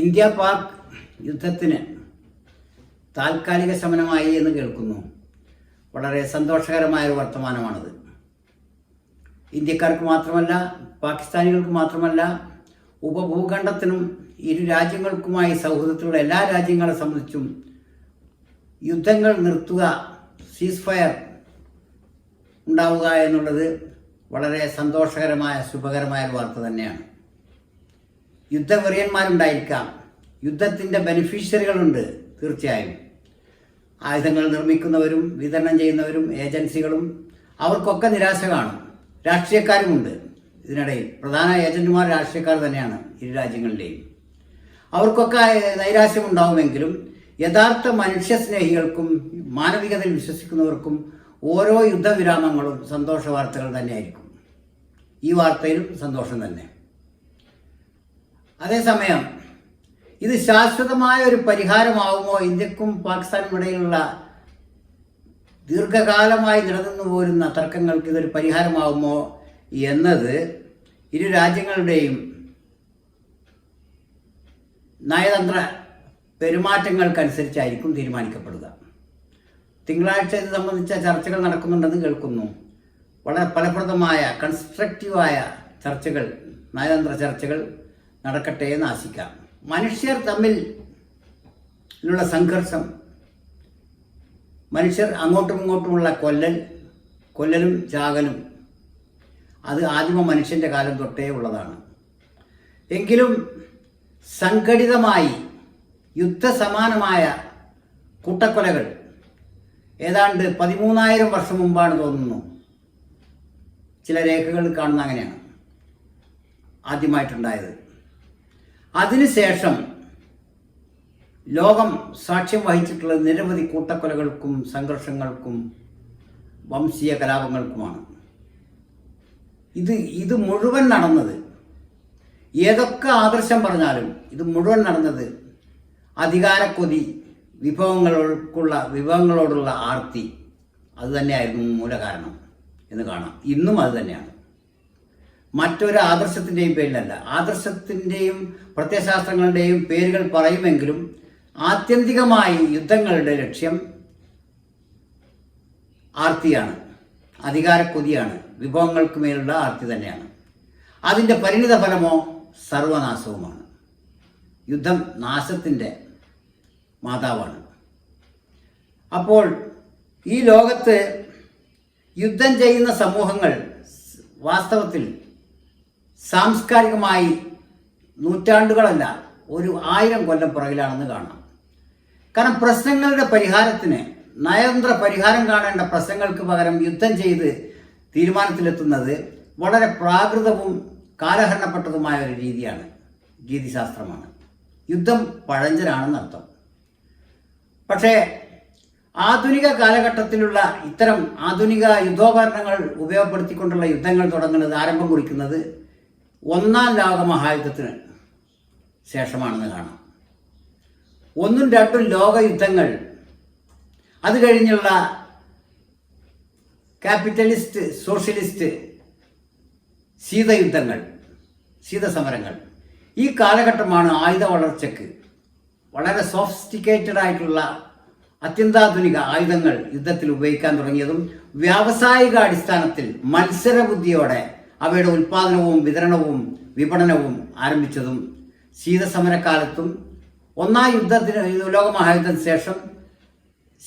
India Pak യുദ്ധത്തിന് താൽക്കാലിക ശമനമായി എന്ന് കേൾക്കുന്നു. വളരെ സന്തോഷകരമായ ഒരു വർത്തമാനമാണത്. ഇന്ത്യക്കാർക്ക് മാത്രമല്ല പാകിസ്ഥാനികൾക്ക് മാത്രമല്ല ഉപഭൂഖണ്ഡത്തിനും ഇരു രാജ്യങ്ങൾക്കുമായി സൗഹൃദത്തിലുള്ള എല്ലാ രാജ്യങ്ങളെ സംബന്ധിച്ചും യുദ്ധങ്ങൾ നിർത്തുക സീസ് ഫയർ ഉണ്ടാവുക എന്നുള്ളത് വളരെ സന്തോഷകരമായ ശുഭകരമായ ഒരു വാർത്ത തന്നെയാണ്. യുദ്ധവെറിയന്മാരുണ്ടായിരിക്കാം യുദ്ധത്തിന്റെ ബെനിഫിഷ്യറികളുണ്ട് തീർച്ചയായും. ആയുധങ്ങൾ നിർമ്മിക്കുന്നവരും വിതരണം ചെയ്യുന്നവരും ഏജൻസികളും അവർക്കൊക്കെ നിരാശ കാണും രാഷ്ട്രീയക്കാരുമുണ്ട്. ഇതിനിടയിൽ പ്രധാന ഏജന്റുമാർ രാഷ്ട്രീയക്കാർ തന്നെയാണ് ഇരു രാജ്യങ്ങളിലെയും അവർക്കൊക്കെ നൈരാശ്യമുണ്ടാവുമെങ്കിലും യഥാർത്ഥ മനുഷ്യസ്നേഹികൾക്കും മാനവികതയിൽ വിശ്വസിക്കുന്നവർക്കും ഓരോ യുദ്ധവിരാമങ്ങളും സന്തോഷ വാർത്തകൾ തന്നെയായിരിക്കും. ഈ വാർത്തയിലും സന്തോഷം തന്നെ. അതേസമയം ഇത് ശാശ്വതമായ ഒരു പരിഹാരമാവുമോ? ഇന്ത്യക്കും പാകിസ്ഥാനും ഇടയിലുള്ള ദീർഘകാലമായി നിലനിന്നു പോരുന്ന തർക്കങ്ങൾക്ക് ഇതൊരു പരിഹാരമാവുമോ എന്നത് ഇരു രാജ്യങ്ങളുടെയും നയതന്ത്ര പെരുമാറ്റങ്ങൾക്കനുസരിച്ചായിരിക്കും തീരുമാനിക്കപ്പെടുക. തിങ്കളാഴ്ച ഇത് സംബന്ധിച്ച ചർച്ചകൾ നടക്കുന്നുണ്ടെന്ന് കേൾക്കുന്നു. വളരെ ഫലപ്രദമായ കൺസ്ട്രക്റ്റീവായ ചർച്ചകൾ നയതന്ത്ര ചർച്ചകൾ നടക്കട്ടെ എന്ന് ആശിക്കാം. മനുഷ്യർ തമ്മിൽ ഉള്ള സംഘർഷം മനുഷ്യർ അങ്ങോട്ടും ഇങ്ങോട്ടുമുള്ള കൊല്ലൽ കൊല്ലലും ചാകലും അത് ആദിമ മനുഷ്യന്റെ കാലം തൊട്ടേ ഉള്ളതാണ്. എങ്കിലും സംഘടിതമായി യുദ്ധസമാനമായ കൂട്ടക്കൊലകൾ ഏതാണ്ട് പതിമൂന്നായിരം വർഷം മുമ്പാണ് തോന്നുന്നു. ചില രേഖകൾ കാണുന്ന അങ്ങനെയാണ് ആദ്യമായിട്ടുണ്ടായത്. അതിനുശേഷം ലോകം സാക്ഷ്യം വഹിച്ചിട്ടുള്ള നിരവധി കൂട്ടക്കൊലകൾക്കും സംഘർഷങ്ങൾക്കും വംശീയ കലാപങ്ങൾക്കുമാണ്. ഇത് ഇത് മുഴുവൻ നടന്നത് ഏതൊക്കെ ആദർശം പറഞ്ഞാലും ഇത് മുഴുവൻ നടന്നത് അധികാരക്കൊതി വിഭവങ്ങൾക്കുള്ള വിഭവങ്ങളോടുള്ള ആർത്തി. അതുതന്നെയായിരുന്നു മൂലകാരണം എന്ന് കാണാം. ഇന്നും അത് തന്നെയാണ്. മറ്റൊരു ആദർശത്തിന്റെയും പേരിലല്ല. ആദർശത്തിന്റെയും പ്രത്യയശാസ്ത്രങ്ങളുടെയും പേരുകൾ പറയുമെങ്കിലും ആത്യന്തികമായി യുദ്ധങ്ങളുടെ ലക്ഷ്യം ആർത്തിയാണ്. അധികാരക്കൊതിയാണ്. വിഭവങ്ങൾക്ക് മേലുള്ള ആർത്തി തന്നെയാണ്. അതിന്റെ പരിണിത ഫലമോ സർവനാശവുമാണ്. യുദ്ധം നാശത്തിന്റെ മാതാവാണ്. അപ്പോൾ ഈ ലോകത്ത് യുദ്ധം ചെയ്യുന്ന സമൂഹങ്ങൾ വാസ്തവത്തിൽ സാംസ്കാരികമായി നൂറ്റാണ്ടുകളല്ല ഒരു ആയിരം കൊല്ലം പുറകിലാണെന്ന് കാണാം. കാരണം പ്രശ്നങ്ങളുടെ പരിഹാരത്തിന് നയതന്ത്ര പരിഹാരം കാണേണ്ട പ്രശ്നങ്ങൾക്ക് പകരം യുദ്ധം ചെയ്ത് തീരുമാനത്തിലെത്തുന്നത് വളരെ പ്രാകൃതവും കാലഹരണപ്പെട്ടതുമായ ഒരു രീതിയാണ് രീതിശാസ്ത്രമാണ് യുദ്ധം പഴഞ്ചനാണെന്ന് അർത്ഥം. പക്ഷേ ആധുനിക കാലഘട്ടത്തിലുള്ള ഇത്തരം ആധുനിക യുദ്ധോപകരണങ്ങൾ ഉപയോഗപ്പെടുത്തിക്കൊണ്ടുള്ള യുദ്ധങ്ങൾ തുടങ്ങുന്നത് ആരംഭം കുറിക്കുന്നത് ഒന്നാം ലോക മഹായുദ്ധത്തിന് ശേഷമാണെന്ന് കാണാം. ഒന്നും രണ്ടും ലോകയുദ്ധങ്ങൾ അത് കഴിഞ്ഞുള്ള ക്യാപിറ്റലിസ്റ്റ് സോഷ്യലിസ്റ്റ് ശീതയുദ്ധങ്ങൾ ശീതസമരങ്ങൾ ഈ കാലഘട്ടമാണ് ആയുധ വളർച്ചയ്ക്ക് വളരെ സോഫിസ്റ്റിക്കേറ്റഡ് ആയിട്ടുള്ള അത്യന്താധുനിക ആയുധങ്ങൾ യുദ്ധത്തിൽ ഉപയോഗിക്കാൻ തുടങ്ങിയതും വ്യാവസായിക അടിസ്ഥാനത്തിൽ മത്സരബുദ്ധിയോടെ അവയുടെ ഉൽപാദനവും വിതരണവും വിപണനവും ആരംഭിച്ചതും ശീതസമരക്കാലത്തും ഒന്നാം യുദ്ധത്തിന് ലോകമഹായുദ്ധത്തിന് ശേഷം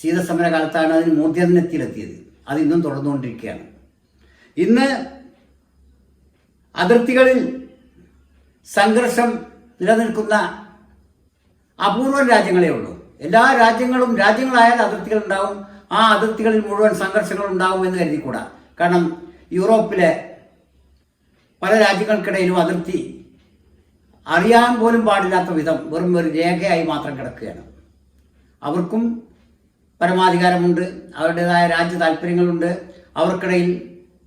ശീതസമരകാലത്താണ് അതിന് മൂർധ്യത്തിലെത്തിയത്. അത് ഇന്നും തുടർന്നുകൊണ്ടിരിക്കുകയാണ്. ഇന്ന് അതിർത്തികളിൽ സംഘർഷം നിലനിൽക്കുന്ന അപൂർവം രാജ്യങ്ങളേ ഉള്ളൂ. എല്ലാ രാജ്യങ്ങളും രാജ്യങ്ങളായാൽ അതിർത്തികൾ ഉണ്ടാവും ആ അതിർത്തികളിൽ മുഴുവൻ സംഘർഷങ്ങൾ ഉണ്ടാവും എന്ന് കരുതിക്കൂടാ. കാരണം യൂറോപ്പിലെ പല രാജ്യങ്ങൾക്കിടയിലും അതിർത്തി അറിയാൻ പോലും പാടില്ലാത്ത വിധം വെറും ഒരു രേഖയായി മാത്രം കിടക്കുകയാണ്. അവർക്കും പരമാധികാരമുണ്ട് അവരുടേതായ രാജ്യ താല്പര്യങ്ങളുണ്ട് അവർക്കിടയിൽ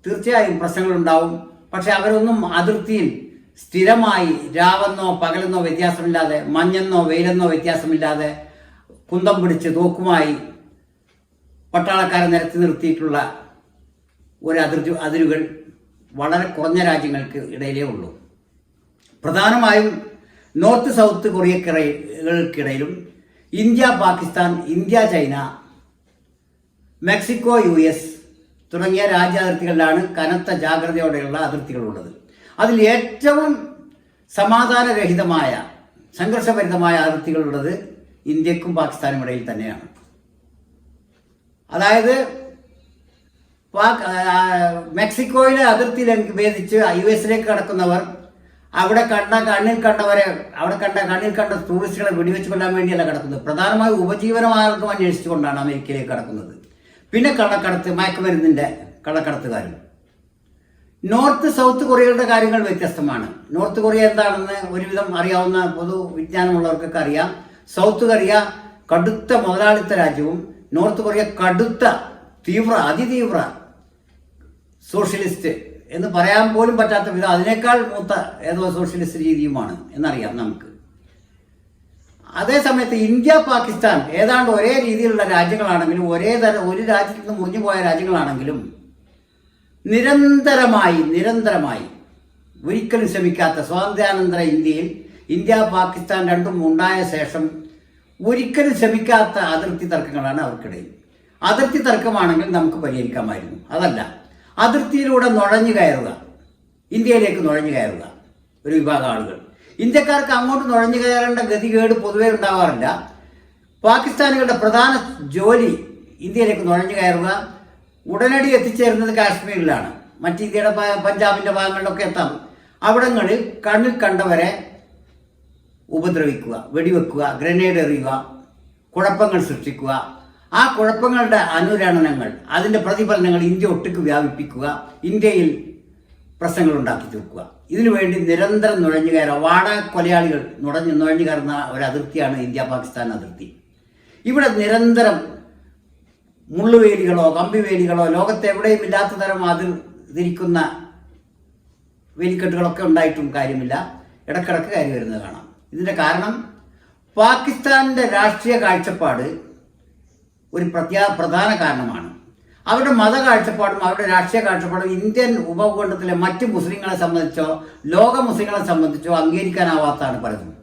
തീർച്ചയായും പ്രശ്നങ്ങളുണ്ടാവും. പക്ഷെ അവരൊന്നും അതിർത്തിയിൽ സ്ഥിരമായി രാവെന്നോ പകലെന്നോ വ്യത്യാസമില്ലാതെ മഞ്ഞെന്നോ വെയിലെന്നോ വ്യത്യാസമില്ലാതെ കുന്തം പിടിച്ച് തോക്കുമായി പട്ടാളക്കാരെ നിരത്തി നിർത്തിയിട്ടുള്ള ഒരു അതിർത്തി അതിരുകൾ വളരെ കുറഞ്ഞ രാജ്യങ്ങൾക്ക് ഇടയിലേ ഉള്ളൂ. പ്രധാനമായും north south കൊറിയക്കിടയിലും India Pakistan India China Mexico U S തുടങ്ങിയ രാജ്യാതിർത്തികളിലാണ് കനത്ത ജാഗ്രതയോടെയുള്ള അതിർത്തികളുള്ളത്. അതിൽ ഏറ്റവും സമാധാനരഹിതമായ സംഘർഷഭരിതമായ അതിർത്തികളുള്ളത് ഇന്ത്യക്കും പാകിസ്ഥാനും ഇടയിൽ തന്നെയാണ്. അതായത് മെക്സിക്കോയിലെ അതിർത്തി ഭേദിച്ച് യു എസിലേക്ക് കടക്കുന്നവർ അവിടെ കണ്ട കണ്ണിൽ കണ്ടവരെ അവിടെ കണ്ട കണ്ണിൽ കണ്ട ടൂറിസ്റ്റുകളെ വെടിവെച്ച് കൊല്ലാൻ വേണ്ടിയല്ല കടക്കുന്നത്. പ്രധാനമായും ഉപജീവനമാർഗം അന്വേഷിച്ചുകൊണ്ടാണ് അമേരിക്കയിലേക്ക് കടക്കുന്നത്. പിന്നെ കള്ളക്കടത്ത് മയക്കുമരുന്നിന്റെ കള്ളക്കടത്തുകാരും നോർത്ത് സൗത്ത് കൊറിയയുടെ കാര്യങ്ങൾ വ്യത്യസ്തമാണ്. നോർത്ത് കൊറിയ എന്താണെന്ന് ഒരുവിധം അറിയാവുന്ന പൊതു വിജ്ഞാനമുള്ളവർക്കൊക്കെ അറിയാം. സൗത്ത് കൊറിയ കടുത്ത മുതലാളിത്ത രാജ്യവും നോർത്ത് കൊറിയ കടുത്ത തീവ്ര അതിതീവ്ര സോഷ്യലിസ്റ്റ് എന്ന് പറയാൻ പോലും പറ്റാത്ത വിധം അതിനേക്കാൾ മൂത്ത ഏതോ സോഷ്യലിസ്റ്റ് രീതിയുമാണ് എന്നറിയാം നമുക്ക്. അതേസമയത്ത് ഇന്ത്യ പാകിസ്ഥാൻ ഏതാണ്ട് ഒരേ രീതിയിലുള്ള രാജ്യങ്ങളാണെങ്കിലും ഒരേ തരം ഒരു രാജ്യത്ത് നിന്ന് മുറിഞ്ഞു പോയ രാജ്യങ്ങളാണെങ്കിലും നിരന്തരമായി നിരന്തരമായി ഒരിക്കലും ശ്രമിക്കാത്ത സ്വാതന്ത്ര്യാനന്തര ഇന്ത്യയിൽ ഇന്ത്യ പാകിസ്ഥാൻ രണ്ടും ഉണ്ടായ ശേഷം ഒരിക്കലും ശ്രമിക്കാത്ത അതിർത്തി തർക്കങ്ങളാണ് അവർക്കിടയിൽ. അതിർത്തി തർക്കമാണെങ്കിൽ നമുക്ക് പരിഹരിക്കാമായിരുന്നു. അതല്ല. അതിർത്തിയിലൂടെ നുഴഞ്ഞു കയറുക. ഇന്ത്യയിലേക്ക് നുഴഞ്ഞു കയറുക. ഒരു വിഭാഗം ആളുകൾ. ഇന്ത്യക്കാർക്ക് അങ്ങോട്ട് നുഴഞ്ഞു കയറേണ്ട ഗതികേട് പൊതുവേ ഉണ്ടാവാറില്ല. പാകിസ്ഥാനികളുടെ പ്രധാന ജോലി ഇന്ത്യയിലേക്ക് നുഴഞ്ഞു കയറുക. ഉടനടി എത്തിച്ചേരുന്നത് കാശ്മീരിലാണ്. മറ്റ് ഇന്ത്യയുടെ പഞ്ചാബിന്റെ ഭാഗങ്ങളിലൊക്കെ എത്താം. അവിടങ്ങളിൽ കണ്ണിൽ കണ്ടവരെ ഉപദ്രവിക്കുക വെടിവെക്കുക ഗ്രനേഡ് എറിയുക കുഴപ്പങ്ങൾ സൃഷ്ടിക്കുക ആ കുഴപ്പങ്ങളുടെ അനുരണനങ്ങൾ അതിന്റെ പ്രതിഫലനങ്ങൾ ഇന്ത്യ ഒട്ടുക്ക് വ്യാപിപ്പിക്കുക ഇന്ത്യയിൽ പ്രശ്നങ്ങൾ ഉണ്ടാക്കി തീർക്കുക. ഇതിനുവേണ്ടി നിരന്തരം നുഴഞ്ഞു കയറുക വാട കൊലയാളികൾ നുഴഞ്ഞു നുഴഞ്ഞു കയറുന്ന ഒരു അതിർത്തിയാണ് ഇന്ത്യ പാകിസ്ഥാൻ അതിർത്തി. ഇവിടെ നിരന്തരം മുള്ളുവേലികളോ കമ്പിവേലികളോ ലോകത്ത് എവിടെയും ഇല്ലാത്ത തരം അതിർ തിരിക്കുന്ന വേലിക്കെട്ടുകളൊക്കെ ഉണ്ടായിട്ടും കാര്യമില്ല. ഇടക്കിടക്ക് കയറി വരുന്നത് കാണാം. ഇതിന്റെ കാരണം പാകിസ്ഥാന്റെ രാഷ്ട്രീയ കാഴ്ചപ്പാട് ഒരു പ്രത്യാ പ്രധാന കാരണമാണ്. അവരുടെ മത കാഴ്ചപ്പാടും അവരുടെ രാഷ്ട്രീയ കാഴ്ചപ്പാടും ഇന്ത്യൻ ഉപഭൂഖണ്ഡത്തിലെ മറ്റ് മുസ്ലിങ്ങളെ സംബന്ധിച്ചോ ലോക മുസ്ലിങ്ങളെ സംബന്ധിച്ചോ അംഗീകരിക്കാനാവാത്തതാണ് പലതും.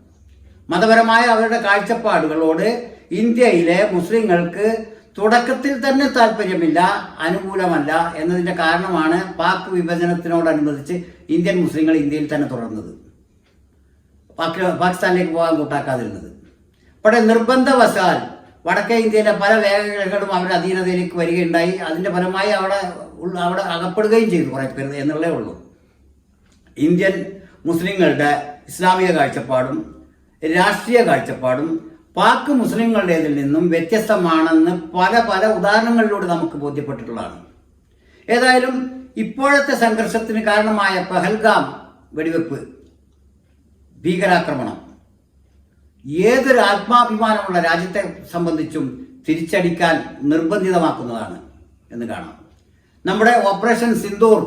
മതപരമായ അവരുടെ കാഴ്ചപ്പാടുകളോട് ഇന്ത്യയിലെ മുസ്ലിങ്ങൾക്ക് തുടക്കത്തിൽ തന്നെ താല്പര്യമില്ല അനുകൂലമല്ല എന്നതിന്റെ കാരണമാണ് പാക് വിഭജനത്തിനോടനുബന്ധിച്ച് ഇന്ത്യൻ മുസ്ലിങ്ങൾ ഇന്ത്യയിൽ തന്നെ തുടർന്നത്. പാക്- പാകിസ്ഥാനിലേക്ക് പോകാൻ കൂട്ടാക്കാതിരുന്നത്. പക്ഷേ നിർബന്ധവശാൽ വടക്കേ ഇന്ത്യയിലെ പല മേഖലകളും അവരുടെ അധീനതയിലേക്ക് വരികയുണ്ടായി. അതിന്റെ ഫലമായി അവിടെ അവിടെ അകപ്പെടുകയും ചെയ്തു കുറേ പേർ എന്നുള്ളേ ഉള്ളൂ. ഇന്ത്യൻ മുസ്ലിങ്ങളുടെ ഇസ്ലാമിക കാഴ്ചപ്പാടും രാഷ്ട്രീയ കാഴ്ചപ്പാടും പാക് മുസ്ലിങ്ങളുടേതിൽ നിന്നും വ്യത്യസ്തമാണെന്ന് പല പല ഉദാഹരണങ്ങളിലൂടെ നമുക്ക് ബോധ്യപ്പെട്ടിട്ടുള്ളതാണ്. ഏതായാലും ഇപ്പോഴത്തെ സംഘർഷത്തിന് കാരണമായ പഹൽഗാം വെടിവെപ്പ് ഭീകരാക്രമണം. ഏതൊരു ആത്മാഭിമാനമുള്ള രാജ്യത്തെ സംബന്ധിച്ചും തിരിച്ചടിക്കാൻ നിർബന്ധിതമാക്കുന്നതാണ് എന്ന് കാണാം. നമ്മുടെ ഓപ്പറേഷൻ സിന്ദൂർ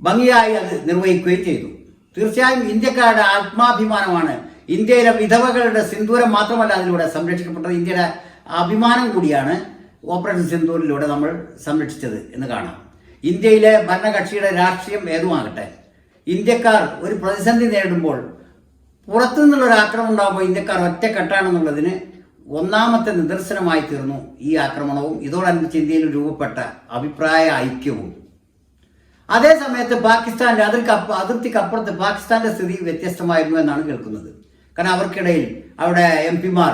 ഭംഗിയായി അത് നിർവഹിക്കുകയും ചെയ്തു. തീർച്ചയായും ഇന്ത്യക്കാരുടെ ആത്മാഭിമാനമാണ് ഇന്ത്യയിലെ വിധവകളുടെ സിന്ദൂരം മാത്രമല്ല അതിലൂടെ സംരക്ഷിക്കപ്പെട്ടത്. ഇന്ത്യയുടെ അഭിമാനം കൂടിയാണ് ഓപ്പറേഷൻ സിന്ദൂരിലൂടെ നമ്മൾ സംരക്ഷിച്ചത് എന്ന് കാണാം. ഇന്ത്യയിലെ ഭരണകക്ഷിയുടെ രാഷ്ട്രീയം ഏതുമാകട്ടെ ഇന്ത്യക്കാർ ഒരു പ്രതിസന്ധി നേരിടുമ്പോൾ പുറത്തു നിന്നുള്ള ഒരു ആക്രമണം ഉണ്ടാകുമ്പോൾ ഇന്ത്യക്കാർ ഒറ്റക്കെട്ടാണെന്നുള്ളതിന് ഒന്നാമത്തെ നിദർശനമായി തീർന്നു ഈ ആക്രമണവും. ഇതോടനുബന്ധിച്ച് ഇന്ത്യയിൽ രൂപപ്പെട്ട അഭിപ്രായ ഐക്യവും. അതേ സമയത്ത് പാകിസ്ഥാന്റെ അതിർക്ക് അതിർത്തിക്ക് അതിർത്തിക്കപ്പുറത്ത് പാകിസ്ഥാന്റെ സ്ഥിതി വ്യത്യസ്തമായിരുന്നു എന്നാണ് കേൾക്കുന്നത്. കാരണം അവർക്കിടയിൽ അവിടെ എം പിമാർ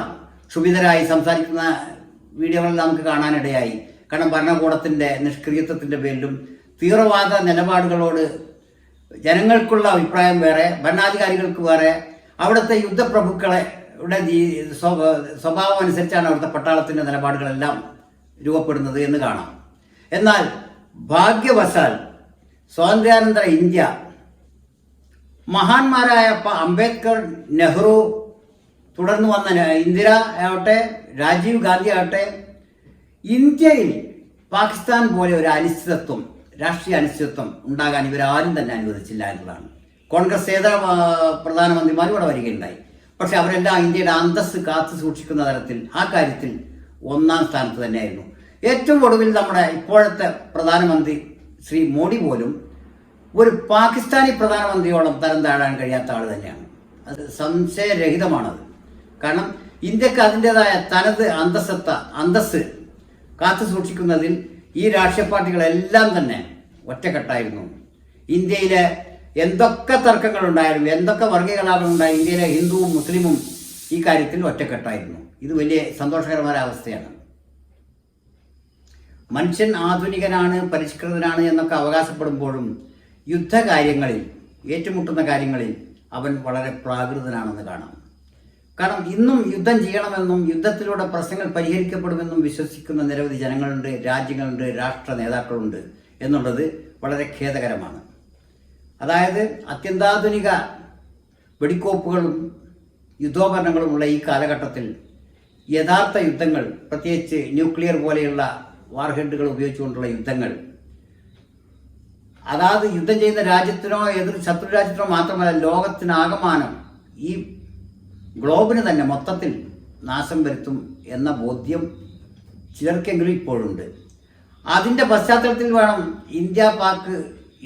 ക്ഷുഭിതരായി സംസാരിക്കുന്ന വീഡിയോകളിൽ നമുക്ക് കാണാനിടയായി. കാരണം ഭരണകൂടത്തിന്റെ നിഷ്ക്രിയത്വത്തിന്റെ പേരിലും തീവ്രവാദ നിലപാടുകളോട് ജനങ്ങൾക്കുള്ള അഭിപ്രായം വേറെ ഭരണാധികാരികൾക്ക് വേറെ അവിടുത്തെ യുദ്ധപ്രഭുക്കളെ സ്വഭാവം അനുസരിച്ചാണ് അവിടുത്തെ പട്ടാളത്തിന്റെ നിലപാടുകളെല്ലാം രൂപപ്പെടുന്നത് എന്ന് കാണാം. എന്നാൽ ഭാഗ്യവശാൽ സ്വാതന്ത്ര്യാനന്തര ഇന്ത്യ മഹാന്മാരായ അംബേദ്കർ നെഹ്റു തുടർന്ന് വന്ന ഇന്ദിര ആവട്ടെ രാജീവ് ഗാന്ധി ആവട്ടെ ഇന്ത്യയിൽ പാകിസ്ഥാൻ പോലെ ഒരു അനിശ്ചിതത്വം രാഷ്ട്രീയ അനിശ്ചിതത്വം ഉണ്ടാകാൻ ഇവരാരും തന്നെ അനുവദിച്ചില്ല എന്നതാണ് കോൺഗ്രസ് ഏതര ആ, പ്രധാനമന്ത്രിമാർ ഇവിടെ വരികയുണ്ടായി. പക്ഷെ അവരെല്ലാം ഇന്ത്യയുടെ അന്തസ് കാത്തു സൂക്ഷിക്കുന്ന തരത്തിൽ ആ കാര്യത്തിൽ ഒന്നാം സ്ഥാനത്ത് തന്നെയായിരുന്നു. ഏറ്റവും ഒടുവിൽ നമ്മുടെ ഇപ്പോഴത്തെ പ്രധാനമന്ത്രി ശ്രീ മോഡി പോലും ഒരു പാകിസ്ഥാനി പ്രധാനമന്ത്രിയോളം തരം താഴാൻ കഴിയാത്ത ആൾ തന്നെയാണ്. അത് സംശയരഹിതമാണത്. കാരണം ഇന്ത്യയ്ക്ക് അതിന്റെതായ തനത് അന്തസ്സത്ത അന്തസ് കാത്തു സൂക്ഷിക്കുന്നതിൽ ഈ രാഷ്ട്രീയ പാർട്ടികളെല്ലാം തന്നെ ഒറ്റക്കെട്ടായിരുന്നു. ഇന്ത്യയിലെ എന്തൊക്കെ തർക്കങ്ങൾ തർക്കങ്ങളുണ്ടായാലും എന്തൊക്കെ വർഗീയകലാപം ഉണ്ടായി ഇന്ത്യയിലെ ഹിന്ദുവും മുസ്ലിമും ഈ കാര്യത്തിൽ ഒറ്റക്കെട്ടായിരുന്നു. ഇത് വലിയ സന്തോഷകരമായ അവസ്ഥയാണ്. മനുഷ്യൻ ആധുനികനാണ് പരിഷ്കൃതനാണ് എന്നൊക്കെ അവകാശപ്പെടുമ്പോഴും യുദ്ധകാര്യങ്ങളിൽ ഏറ്റുമുട്ടുന്ന കാര്യങ്ങളിൽ അവൻ വളരെ പ്രാകൃതനാണെന്ന് കാണാം. കാരണം ഇന്നും യുദ്ധം ചെയ്യണമെന്നും യുദ്ധത്തിലൂടെ പ്രശ്നങ്ങൾ പരിഹരിക്കപ്പെടുമെന്നും വിശ്വസിക്കുന്ന നിരവധി ജനങ്ങളുണ്ട് രാജ്യങ്ങളുണ്ട് രാഷ്ട്ര നേതാക്കളുണ്ട് എന്നുള്ളത് വളരെ ഖേദകരമാണ്. അതായത് അത്യന്താധുനിക വെടിക്കോപ്പുകളും യുദ്ധോപകരണങ്ങളുമുള്ള ഈ കാലഘട്ടത്തിൽ യഥാർത്ഥ യുദ്ധങ്ങൾ പ്രത്യേകിച്ച് ന്യൂക്ലിയർ പോലെയുള്ള വാർഹെഡുകൾ ഉപയോഗിച്ചുകൊണ്ടുള്ള യുദ്ധങ്ങൾ. അതാത് യുദ്ധം ചെയ്യുന്ന രാജ്യത്തിനോ എതിർ ശത്രു രാജ്യത്തിനോ മാത്രമല്ല ലോകത്തിനാകമാനം ഈ ഗ്ലോബിന് തന്നെ മൊത്തത്തിൽ നാശം വരുത്തും എന്ന ബോധ്യം ചിലർക്കെങ്കിലും ഇപ്പോഴുണ്ട്. അതിന്റെ പശ്ചാത്തലത്തിൽ വേണം ഇന്ത്യ പാക്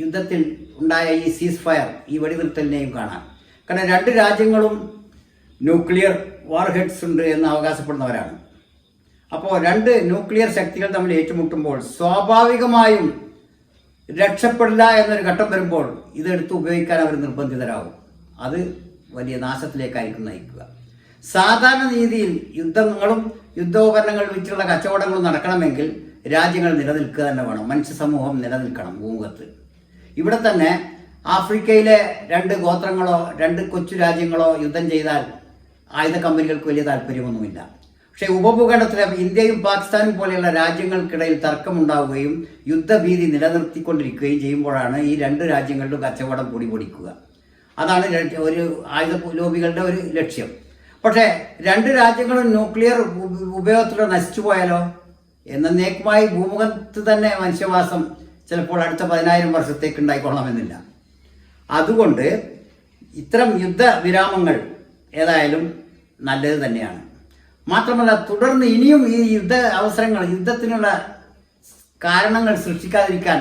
യുദ്ധത്തിൽ ഉണ്ടായ ഈ സീസ് ഫയർ ഈ വെടിനിർത്തലിനെയും കാണാം. കാരണം രണ്ട് രാജ്യങ്ങളും ന്യൂക്ലിയർ വാർഹെഡ്സ് ഉണ്ട് എന്ന് അവകാശപ്പെടുന്നവരാണ്. അപ്പോൾ രണ്ട് ന്യൂക്ലിയർ ശക്തികൾ തമ്മിൽ ഏറ്റുമുട്ടുമ്പോൾ സ്വാഭാവികമായും രക്ഷപ്പെടില്ല എന്നൊരു ഘട്ടം വരുമ്പോൾ ഇതെടുത്ത് ഉപയോഗിക്കാൻ അവർ നിർബന്ധിതരാകും. അത് വലിയ നാശത്തിലേക്കായിരിക്കും നയിക്കുക. സാധാരണ രീതിയിൽ യുദ്ധങ്ങളും യുദ്ധോപകരണങ്ങൾ വിറ്റുള്ള കച്ചവടങ്ങളും നടക്കണമെങ്കിൽ രാജ്യങ്ങൾ നിലനിൽക്കുക തന്നെ വേണം. മനുഷ്യ സമൂഹം നിലനിൽക്കണം ഭൂമുഖത്ത്. ഇവിടെ തന്നെ ആഫ്രിക്കയിലെ രണ്ട് ഗോത്രങ്ങളോ രണ്ട് കൊച്ചു രാജ്യങ്ങളോ യുദ്ധം ചെയ്താൽ ആയുധ കമ്പനികൾക്ക് വലിയ താല്പര്യമൊന്നുമില്ല. പക്ഷേ ഉപഭൂഖണ്ഡത്തിലെ ഇന്ത്യയും പാകിസ്ഥാനും പോലെയുള്ള രാജ്യങ്ങൾക്കിടയിൽ തർക്കമുണ്ടാവുകയും യുദ്ധഭീതി നിലനിർത്തിക്കൊണ്ടിരിക്കുകയും ചെയ്യുമ്പോഴാണ് ഈ രണ്ട് രാജ്യങ്ങളിലും കച്ചവടം കൂടി പൊടിക്കുക. അതാണ് ഒരു ആയുധ ലോബികളുടെ ഒരു ലക്ഷ്യം. പക്ഷേ രണ്ട് രാജ്യങ്ങളും ന്യൂക്ലിയർ ഉപ- ഉപയോഗത്തിലൂടെ നശിച്ചു പോയാലോ? എന്നേക്കുമായി ഭൂമുഖത്ത് തന്നെ മനുഷ്യവാസം ചിലപ്പോൾ അടുത്ത പതിനായിരം വർഷത്തേക്ക് ഉണ്ടായിക്കൊള്ളണമെന്നില്ല. അതുകൊണ്ട് ഇത്തരം യുദ്ധവിരാമങ്ങൾ ഏതായാലും നല്ലത് തന്നെയാണ്. മാത്രമല്ല തുടർന്ന് ഇനിയും ഈ യുദ്ധ അവസരങ്ങൾ യുദ്ധത്തിനുള്ള കാരണങ്ങൾ സൃഷ്ടിക്കാതിരിക്കാൻ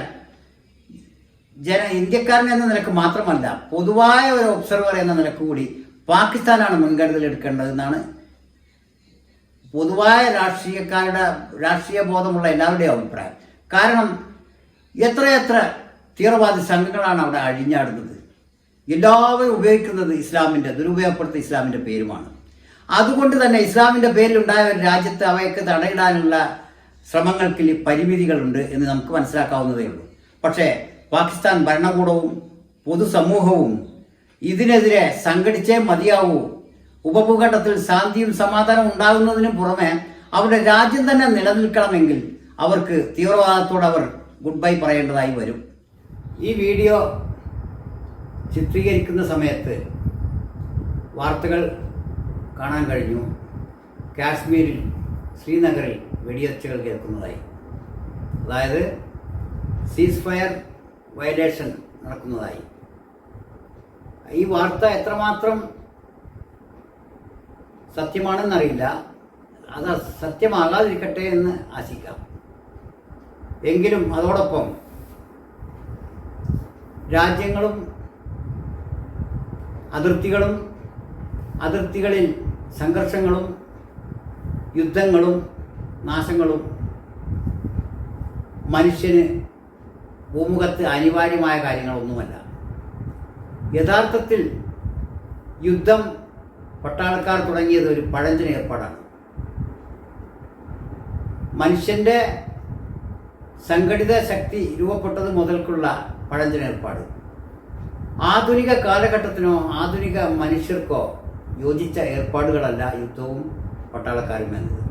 ജന ഇന്ത്യക്കാരൻ എന്ന നിലയ്ക്ക് മാത്രമല്ല പൊതുവായ ഒരു ഒബ്സർവർ എന്ന നിലയ്ക്ക് കൂടി പാകിസ്ഥാനാണ് മുൻകരുതൽ എടുക്കേണ്ടതെന്നാണ് പൊതുവായ രാഷ്ട്രീയക്കാരുടെ രാഷ്ട്രീയ ബോധമുള്ള എല്ലാവരുടെയും അഭിപ്രായം. കാരണം എത്രയെത്ര തീവ്രവാദി സംഘങ്ങളാണ് അവിടെ അഴിഞ്ഞാടുന്നത്. എല്ലാവരും ഉപയോഗിക്കുന്നത് ഇസ്ലാമിന്റെ ദുരുപയോഗപ്പെടുത്ത ഇസ്ലാമിന്റെ പേരുമാണ്. അതുകൊണ്ട് തന്നെ ഇസ്ലാമിന്റെ പേരിലുണ്ടായ ഒരു രാജ്യത്ത് അവയൊക്കെ തടയിടാനുള്ള ശ്രമങ്ങൾക്ക് പരിമിതികളുണ്ട് എന്ന് നമുക്ക് മനസ്സിലാക്കാവുന്നതേ ഉള്ളൂ. പക്ഷേ പാകിസ്ഥാൻ ഭരണകൂടവും പൊതുസമൂഹവും ഇതിനെതിരെ സംഘടിച്ചേ മതിയാവൂ. ഉപഭൂഖണ്ഡത്തിൽ ശാന്തിയും സമാധാനവും ഉണ്ടാകുന്നതിന് പുറമെ അവരുടെ രാജ്യം തന്നെ നിലനിൽക്കണമെങ്കിൽ അവർക്ക് തീവ്രവാദത്തോട് അവർ ഗുഡ് ബൈ പറയേണ്ടതായി വരും. ഈ വീഡിയോ ചിത്രീകരിക്കുന്ന സമയത്ത് വാർത്തകൾ കാണാൻ കഴിഞ്ഞു. കാശ്മീരിൽ ശ്രീനഗറിൽ വെടിയൊച്ചകൾ കേൾക്കുന്നതായി. അതായത് സീസ് ഫയർ വയലേഷൻ നടക്കുന്നതായി. ഈ വാർത്ത എത്രമാത്രം സത്യമാണെന്നറിയില്ല. അത് സത്യമാകാതിരിക്കട്ടെ എന്ന് ആശിക്കാം. എങ്കിലും അതോടൊപ്പം രാജ്യങ്ങളും അതിർത്തികളും അതിർത്തികളിൽ സംഘർഷങ്ങളും യുദ്ധങ്ങളും നാശങ്ങളും മനുഷ്യന് ഭൂമുഖത്ത് അനിവാര്യമായ കാര്യങ്ങളൊന്നുമല്ല. യഥാർത്ഥത്തിൽ യുദ്ധം പട്ടാളക്കാർ തുടങ്ങിയത് ഒരു പഴഞ്ചൻ ഏർപ്പാടാണ്. മനുഷ്യന്റെ സംഘടിത ശക്തി രൂപപ്പെട്ടത് മുതൽക്കുള്ള പഴഞ്ചനേർപ്പാട്. ആധുനിക കാലഘട്ടത്തിനോ ആധുനിക മനുഷ്യർക്കോ യോജിച്ച ഏർപ്പാടുകളല്ല യുദ്ധവും പട്ടാളക്കാരും എന്നത്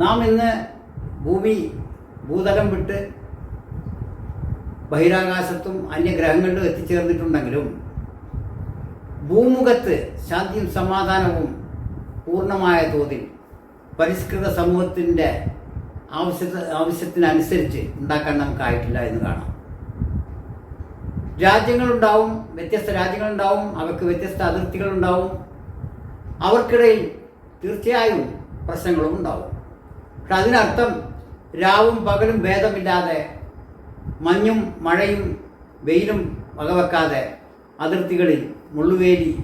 നാം ഇന്ന് ഭൂമി ഭൂതലം വിട്ട് ബഹിരാകാശത്തും അന്യഗ്രഹങ്ങളിലും എത്തിച്ചേർന്നിട്ടുണ്ടെങ്കിലും ഭൂമുഖത്ത് ശാന്തിയും സമാധാനവും പൂർണമായ തോതിൽ പരിഷ്കൃത സമൂഹത്തിന്റെ ആവശ്യ ആവശ്യത്തിനനുസരിച്ച് ഉണ്ടാക്കാൻ നമുക്കായിട്ടില്ല എന്ന് കാണാം. രാജ്യങ്ങളുണ്ടാവും വ്യത്യസ്ത രാജ്യങ്ങളുണ്ടാവും അവർക്ക് വ്യത്യസ്ത അതിർത്തികളുണ്ടാവും. അവർക്കിടയിൽ തീർച്ചയായും പ്രശ്നങ്ങളും ഉണ്ടാവും. പക്ഷെ അതിനർത്ഥം രാവും പകലും ഭേദമില്ലാതെ മഞ്ഞും മഴയും വെയിലും വകവെക്കാതെ അതിർത്തികളിൽ മുള്ളുവേലി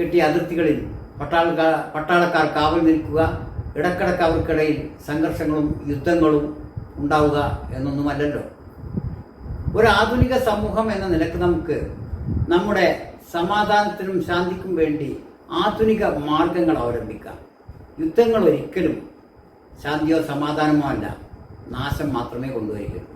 കെട്ടിയ അതിർത്തികളിൽ പട്ടാളക്കാർ പട്ടാളക്കാർ കാവൽ നിൽക്കുക ഇടക്കിടക്ക് അവർക്കിടയിൽ സംഘർഷങ്ങളും യുദ്ധങ്ങളും ഉണ്ടാവുക എന്നൊന്നുമല്ലല്ലോ. ഒരു ആധുനിക സമൂഹം എന്ന നിലയ്ക്ക് നമുക്ക് നമ്മുടെ സമാധാനത്തിനും ശാന്തിക്കും വേണ്ടി ആധുനിക മാർഗങ്ങൾ അവലംബിക്കാം. യുദ്ധങ്ങൾ ഒരിക്കലും ശാന്തിയോ സമാധാനമോ അല്ല. നാശം മാത്രമേ കൊണ്ടുവരികയുള്ളൂ.